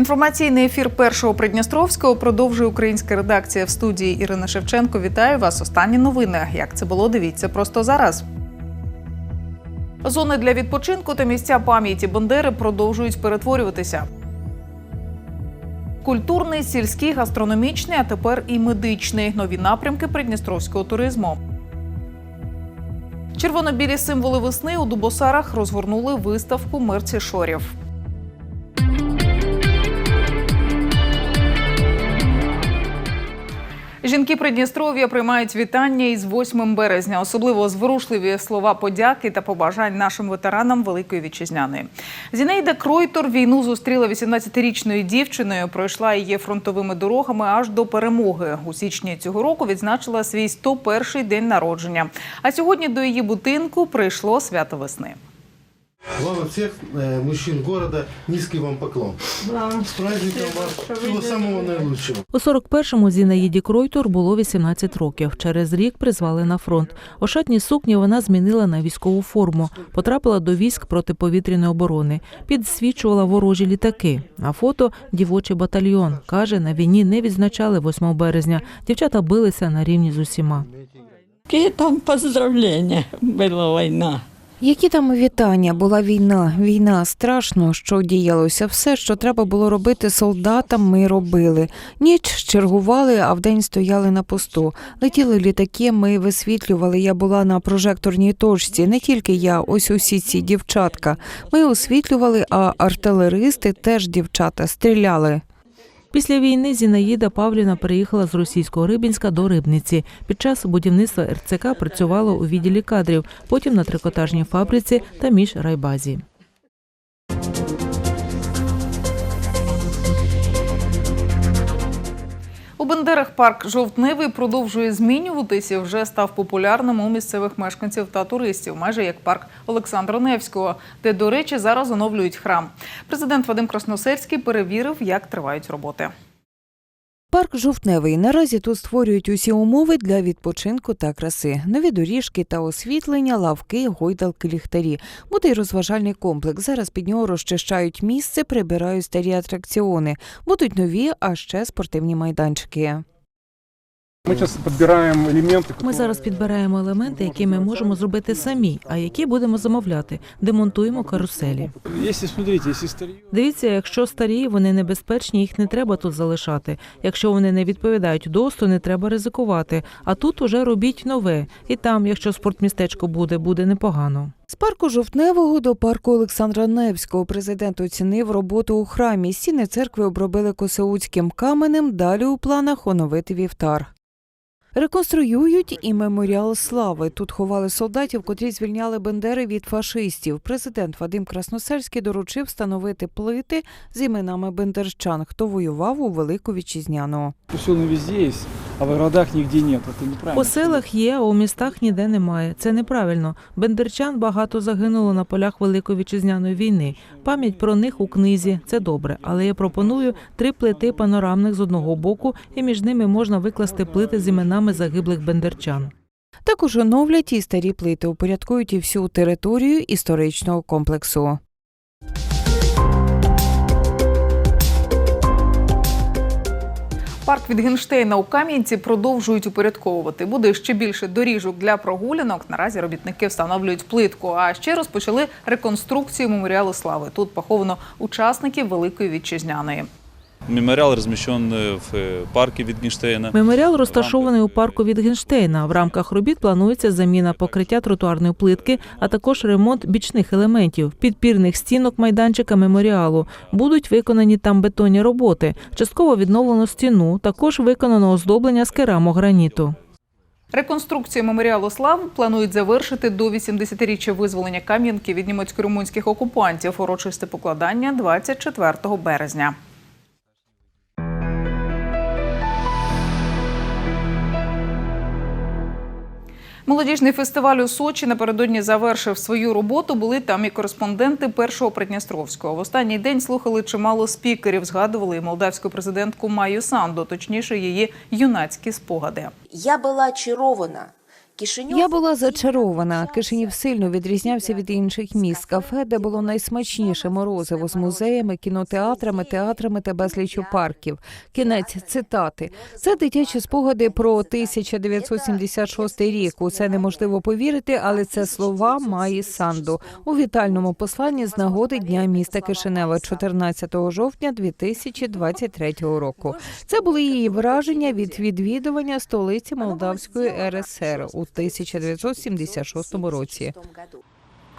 Інформаційний ефір першого Придністровського продовжує українська редакція в студії Ірина Шевченко. Вітаю вас. Останні новини. Як це було? Дивіться просто зараз. Зони для відпочинку та місця пам'яті Бандери продовжують перетворюватися. Культурний, сільський, гастрономічний, а тепер і медичний нові напрямки придністровського туризму. Червоно-білі символи весни у Дубосарах розгорнули виставку мерці шорів. Жінки Придністров'я приймають вітання із 8 березня. Особливо зворушливі слова подяки та побажань нашим ветеранам Великої вітчизняної. Зінаїда Кройтор війну зустріла 18-річною дівчиною. Пройшла її фронтовими дорогами аж до перемоги. У січні цього року відзначила свій 101-й день народження. А сьогодні до її будинку прийшло свято весни. Глава всех э, мужчин города, низкий вам поклон. С праздником вас, всего самого наилучшего. У 41-му Зінаїді Кройтор було 18 років. Через рік призвали на фронт. Ошатні сукні вона змінила на військову форму. Потрапила до військ протиповітряної оборони. Підсвічувала ворожі літаки. На фото дівочий батальйон. Каже, на війні не відзначали 8 березня. Дівчата билися на рівні з усіма. Какие там поздравления? Была война. Які там вітання? Була війна. Війна страшно, що діялося. Все, що треба було робити солдатам, ми робили. Ніч чергували, а вдень стояли на посту. Летіли літаки, ми висвітлювали. Я була на прожекторній точці. Не тільки я, ось усі ці дівчатка. Ми освітлювали, а артилеристи теж дівчата стріляли. Після війни Зінаїда Павліна переїхала з російського Рибінська до Рибниці. Під час будівництва РЦК працювала у відділі кадрів, потім на трикотажній фабриці та міжрайбазі. У Бендерах парк жовтневий продовжує змінюватися. Вже став популярним у місцевих мешканців та туристів, майже як парк Олександра Невського, де, до речі, зараз оновлюють храм. Президент Вадим Красносельський перевірив, як тривають роботи. Парк жовтневий. Наразі тут створюють усі умови для відпочинку та краси. Нові доріжки та освітлення, лавки, гойдалки, ліхтарі. Буде й розважальний комплекс. Зараз під нього розчищають місце, прибирають старі атракціони. Будуть нові, а ще спортивні майданчики. Ми зараз підбираємо елементи. Ми зараз підбираємо елементи, які ми можемо зробити самі, а які будемо замовляти. Демонтуємо каруселі. Дивіться, якщо старі, вони небезпечні, їх не треба тут залишати. Якщо вони не відповідають ДОСТу, не треба ризикувати. А тут уже робіть нове. І там, якщо спортмістечко буде, буде непогано. З парку жовтневого до парку Олександра Невського президент оцінив роботу у храмі. Стіни церкви обробили косеуцьким каменем. Далі у планах оновити вівтар. Реконструюють і меморіал слави. Тут ховали солдатів, котрі звільняли Бендери від фашистів. Президент Вадим Красносельський доручив встановити плити з іменами бендерчан, хто воював у Велику вітчизняну. Везде є, а в городах нігде нет. Це неправильно. По селах є, а у містах ніде немає. Це неправильно. Бендерчан багато загинуло на полях Великої вітчизняної війни. Пам'ять про них у книзі це добре, але я пропоную три плити панорамних з одного боку, і між ними можна викласти плити з іменами загиблих бендерчан. Також оновлять і старі плити, упорядкують і всю територію історичного комплексу. Парк Вітгенштейна у Кам'янці продовжують упорядковувати. Буде ще більше доріжок для прогулянок. Наразі робітники встановлюють плитку. А ще розпочали реконструкцію меморіалу слави. Тут поховано учасників Великої вітчизняної. Меморіал розміщений в е, парку Вітгенштейна. Меморіал розташований у парку Вітгенштейна. В рамках робіт планується заміна покриття тротуарної плитки, а також ремонт бічних елементів, підпірних стінок майданчика меморіалу. Будуть виконані там бетонні роботи. Частково відновлено стіну. Також виконано оздоблення з керамограніту. Реконструкцію меморіалу слави планують завершити до 80-річчя визволення Кам'янки від німецько-румунських окупантів. Урочисте покладання 24 березня. Молодіжний фестиваль у Сочі напередодні завершив свою роботу. Були там і кореспонденти першого Придністровського. В останній день слухали чимало спікерів. Згадували і молдавську президентку Маю Санду, точніше, її юнацькі спогади. Я була очарована Кишинев. Я була зачарована. Кишинів сильно відрізнявся від інших міст. Кафе, де було найсмачніше морозиво з музеями, кінотеатрами, театрами та безліччю парків. Кінець цитати. Це дитячі спогади про 1976 рік. У це неможливо повірити, але це слова Маї Санду у вітальному посланні з нагоди Дня міста Кишинева 14 жовтня 2023 року. Це були її враження від відвідування столиці Молдавської РСР у 1976 році.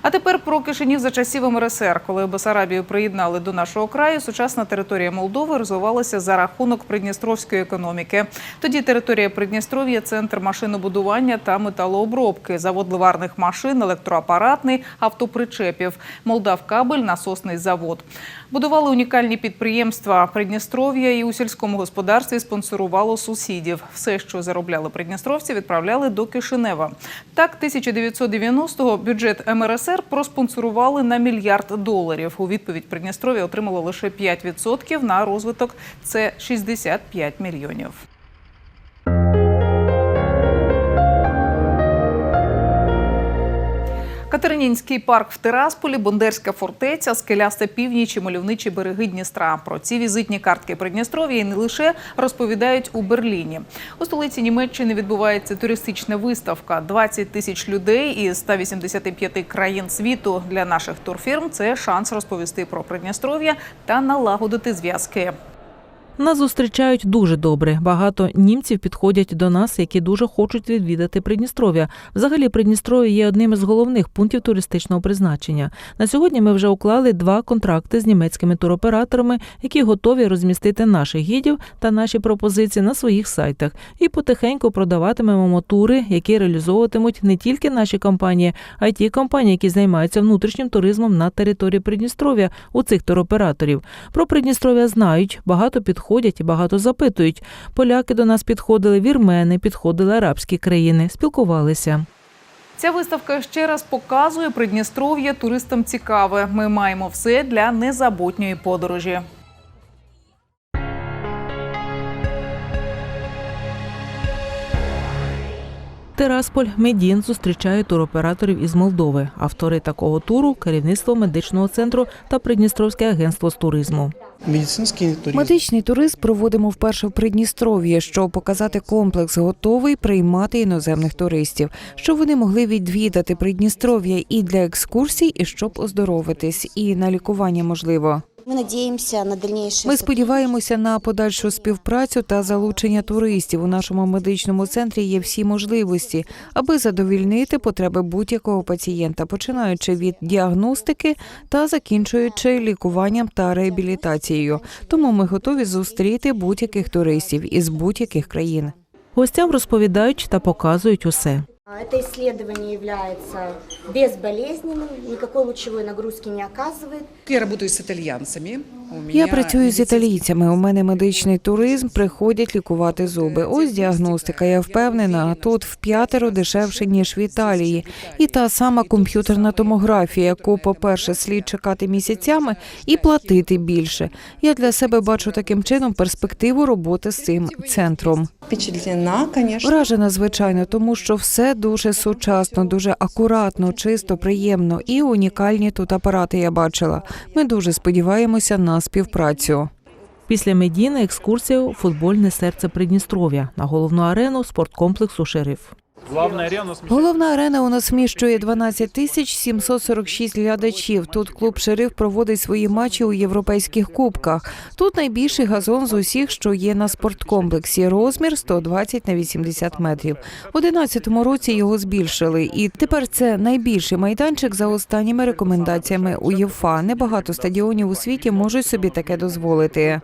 А тепер про Кишинів за часів МРСР, коли Бесарабію приєднали до нашого краю, сучасна територія Молдови розвивалася за рахунок придністровської економіки. Тоді територія Придністров'я – центр машинобудування та металообробки, завод ливарних машин, електроапаратний, автопричепів, Молдавкабель, насосний завод. Будували унікальні підприємства Придністров'я і у сільському господарстві спонсорувало сусідів. Все, що заробляли придністровці, відправляли до Кишинева. Так, 1990-го бюджет МРСР проспонсорували на мільярд доларів. У відповідь Придністров'я отримало лише 5% на розвиток. Це 65 мільйонів. Катеринінський парк в Тирасполі, Бондерська фортеця, скеляста північ і мальовничі береги Дністра. Про ці візитні картки Придністров'я не лише розповідають у Берліні. У столиці Німеччини відбувається туристична виставка. 20 тисяч людей із 185 країн світу для наших турфірм. Це шанс розповісти про Придністров'я та налагодити зв'язки. Нас зустрічають дуже добре. Багато німців підходять до нас, які дуже хочуть відвідати Придністров'я. Взагалі, Придністров'я є одним із головних пунктів туристичного призначення. На сьогодні ми вже уклали два контракти з німецькими туроператорами, які готові розмістити наших гідів та наші пропозиції на своїх сайтах. І потихеньку продаватимемо тури, які реалізовуватимуть не тільки наші компанії, а й ті компанії, які займаються внутрішнім туризмом на території Придністров'я у цих туроператорів. Про Придністров'я знають, багато підходять і багато запитують. Поляки до нас підходили, вірмени, підходили арабські країни, спілкувалися. Ця виставка ще раз показує Придністров'я туристам цікаве. Ми маємо все для незабутньої подорожі. Тирасполь Медін зустрічає туроператорів із Молдови. Автори такого туру керівництво медичного центру та Придністровське агентство з туризму. Медичний туризм проводимо вперше в Придністров'ї, щоб показати комплекс готовий приймати іноземних туристів, щоб вони могли відвідати Придністров'я і для екскурсій, і щоб оздоровитись, і на лікування можливо. Мы надеемся на дальнейшее Ми сподіваємося на подальшу співпрацю та залучення туристів. У нашому медичному центрі є всі можливості, аби задовільнити потреби будь-якого пацієнта, починаючи від діагностики та закінчуючи лікуванням та реабілітацією. Тому ми готові зустріти будь-яких туристів із будь-яких країн. Гостям розповідають та показують усе. Это исследование является безболезненным, никакой лучевой нагрузки не оказывает. Я работаю с итальянцами. я працюю з італійцями. У мене медичний туризм. Приходять лікувати зуби. Ось діагностика. Я впевнена, тут в п'ятеро дешевше ніж в Італії. І та сама комп'ютерна томографія, яку, по-перше, слід чекати місяцями і платити більше. Я для себе бачу таким чином перспективу роботи з цим центром. Вражена, звичайно, тому що все дуже сучасно, дуже акуратно, чисто, приємно і унікальні тут апарати я бачила. Ми дуже сподіваємося на співпрацю. Після Медіни екскурсія у футбольне серце Придністров'я на головну арену спорткомплексу Шериф. Главная арена Головна арена у нас вміщує 12 тисяч 746 глядачів. Тут клуб Шериф проводить свої матчі у європейських кубках. Тут найбільший газон з усіх, що є на спорткомплексі. Розмір 120 на 80 метрів. В 11 році його збільшили, і тепер це найбільший майданчик за останніми рекомендаціями УЄФА. Небагато стадіонів у світі можуть собі таке дозволити.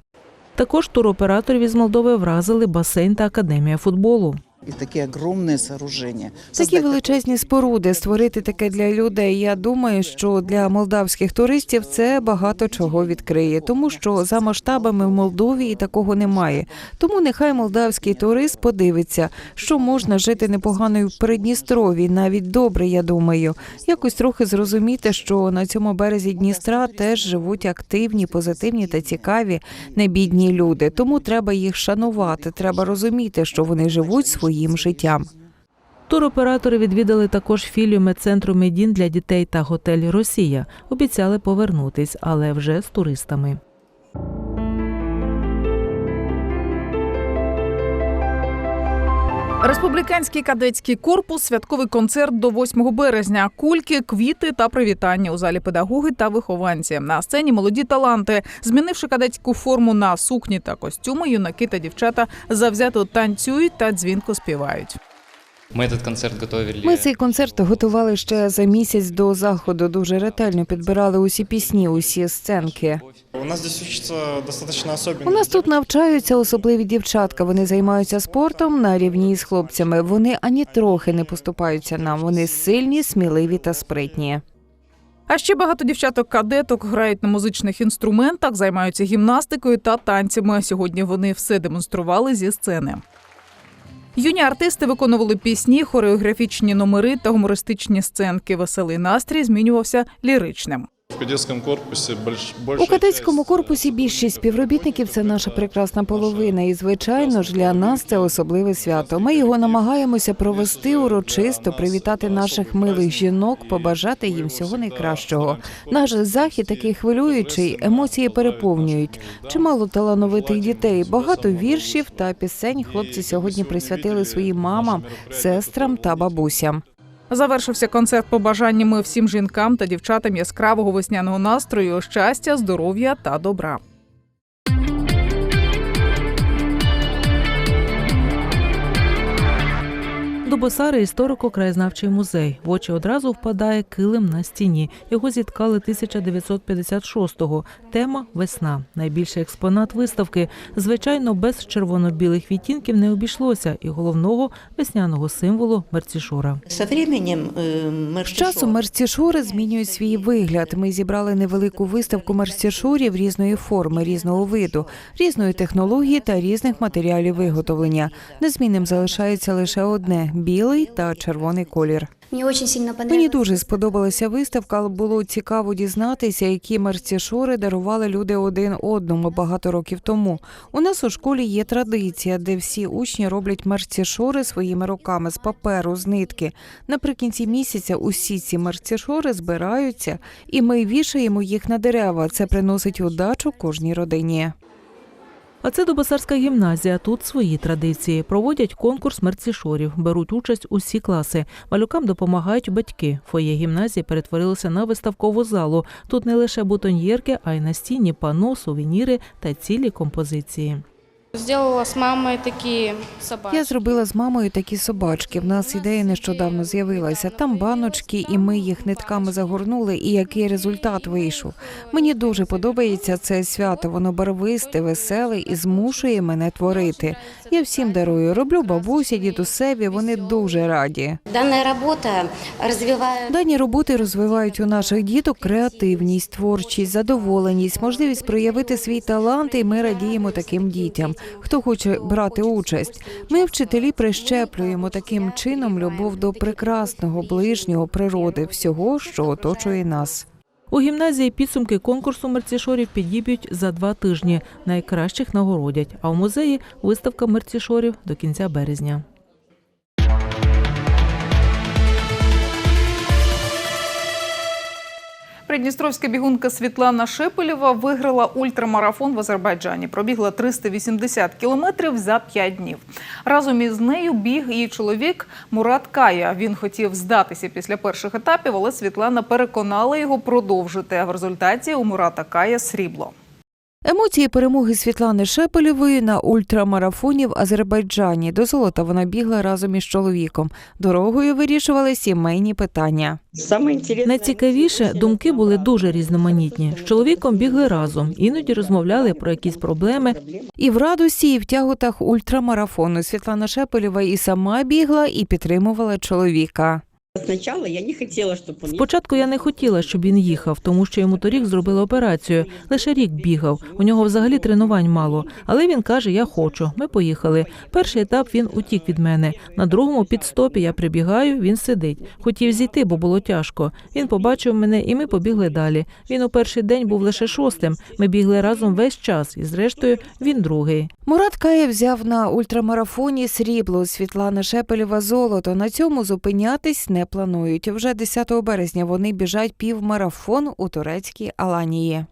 Також туроператорів із Молдови вразили басейн та академія футболу. И такие огромные сооружения. Такі величезні споруди створити таке для людей. Я думаю, що для молдавських туристів це багато чого відкриє, тому що за масштабами в Молдові і такого немає. Тому нехай молдавський турист подивиться, що можна жити непогано в Придністрові, навіть добре. Я думаю, якось трохи зрозуміти, що на цьому березі Дністра теж живуть активні, позитивні та цікаві, небідні люди. Тому треба їх шанувати. Треба розуміти, що вони живуть своїм життям. Туроператори відвідали також філію медцентру Медін для дітей та готель Росія. Обіцяли повернутись, але вже з туристами. Республіканський кадетський корпус, святковий концерт до 8 березня. Кульки, квіти та привітання у залі педагоги та вихованці. На сцені молоді таланти. Змінивши кадетську форму на сукні та костюми, юнаки та дівчата завзято танцюють та дзвінко співають. Мы этот концерт готовили. Ми цей концерт готували ще за місяць до заходу. Дуже ретельно підбирали усі пісні, усі сценки. У нас здесь учатся достаточно особенно. У нас тут навчаються особливі дівчатка. Вони займаються спортом на рівні з хлопцями. Вони ані трохи не поступаються нам. Вони сильні, сміливі та спритні. А ще багато дівчаток-кадеток грають на музичних інструментах, займаються гімнастикою та танцями. Сьогодні вони все демонстрували зі сцени. Юні артисти виконували пісні, хореографічні номери та гумористичні сценки. Веселий настрій змінювався ліричним. У кадетському корпусі більшість співробітників це наша прекрасна половина, і звичайно ж для нас це особливе свято. Ми його намагаємося провести урочисто, привітати наших милих жінок, побажати їм всього найкращого. Наш захід такий хвилюючий, емоції переповнюють. Чимало талановитих дітей, багато віршів та пісень. Хлопці сьогодні присвятили своїм мамам, сестрам та бабусям. Завершився концерт побажаннями всім жінкам та дівчатам яскравого весняного настрою, щастя, здоров'я та добра. До Босари історико-краєзнавчий музей. В очі одразу впадає килим на стіні. Його зіткали 1956-го. Тема весна. Найбільший експонат виставки. Звичайно, без червоно-білих відтінків не обійшлося, і головного весняного символу мерцішора. Со временем э, З часом мерцішури змінюють свій вигляд. Ми зібрали невелику виставку мерцішурів різної форми, різного виду, різної технології та різних матеріалів виготовлення. Незмінним залишається лише одне білий та червоний колір. Мені дуже сподобалася виставка, але було цікаво дізнатися, які мерцішори дарували люди один одному багато років тому. У нас у школі є традиція, де всі учні роблять мерцішори своїми руками з паперу, з нитки. Наприкінці місяця усі ці мерцішори збираються, і ми вішаємо їх на дерева. Це приносить удачу кожній родині. А це Дубосарська гімназія. Тут свої традиції. Проводять конкурс мерцішорів, беруть участь усі класи. Малюкам допомагають батьки. Фоє гімназії перетворилося на виставкову залу. Тут не лише бутоньєрки, а й настінні пано, сувеніри та цілі композиції. Зробила з мамою такі собачки. Я зробила з мамою такі собачки. В нас ідея нещодавно з'явилася. Там баночки, і ми їх нитками загорнули. І який результат вийшов. Мені дуже подобається це свято. Воно барвисте, веселе і змушує мене творити. Я всім дарую. Роблю бабусі, дідусеві. Вони дуже раді. Данная работа развивает Дані роботи розвивають у наших діток креативність, творчість, задоволеність, можливість проявити свій талант, і ми радіємо таким дітям. Хто хоче брати участь, ми, вчителі, прищеплюємо таким чином любов до прекрасного, ближнього, природи, всього, що оточує нас. У гімназії підсумки конкурсу мерцішорів підіб'ють за два тижні. Найкращих нагородять. А в музеї виставка мерцішорів до кінця березня. Придністровська бігунка Світлана Шепелєва виграла ультрамарафон в Азербайджані. Пробігла 380 кілометрів за 5 днів. Разом із нею біг її чоловік Мурат Кая. Він хотів здатися після перших етапів, але Світлана переконала його продовжити. А в результаті у Мурата Кая срібло. Емоції перемоги Світлани Шепелєвої на ультрамарафоні в Азербайджані. До золота вона бігла разом із чоловіком. Дорогою вирішували сімейні питання. Самое интересное... Найцікавіше думки були дуже різноманітні. З чоловіком бігли разом, іноді розмовляли про якісь проблеми. І в радості, і в тяготах ультрамарафону Світлана Шепелєва і сама бігла, і підтримувала чоловіка. Сначала я не хотела, чтобы он Спочатку я не хотіла, щоб він їхав, тому що йому торік зробили операцію. Лише рік бігав. У нього взагалі тренувань мало. Але він каже: Я хочу. Ми поїхали. Перший етап він утік від мене. На другому підстопі я прибігаю, він сидить. Хотів зійти, бо було тяжко. Він побачив мене, і ми побігли далі. Він у перший день був лише шостим. Ми бігли разом весь час, і зрештою він другий. Мурат Каєв взяв на ультрамарафоні срібло, Світлана Шепелєва золото. На цьому зупинятись не планують. Вже 10 березня вони біжать півмарафон у турецькій Аланії.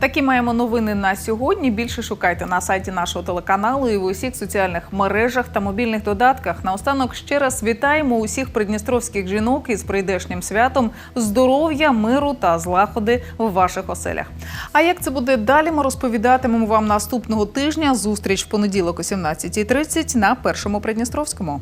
Такі маємо новини на сьогодні. Більше шукайте на сайті нашого телеканалу і в усіх соціальних мережах та мобільних додатках. Наостанок ще раз вітаємо усіх придністровських жінок із прийдешнім святом, здоров'я, миру та злагоди в ваших оселях. А як це буде далі? Ми розповідатимемо вам наступного тижня. Зустріч в понеділок о 17.30 на першому Придністровському.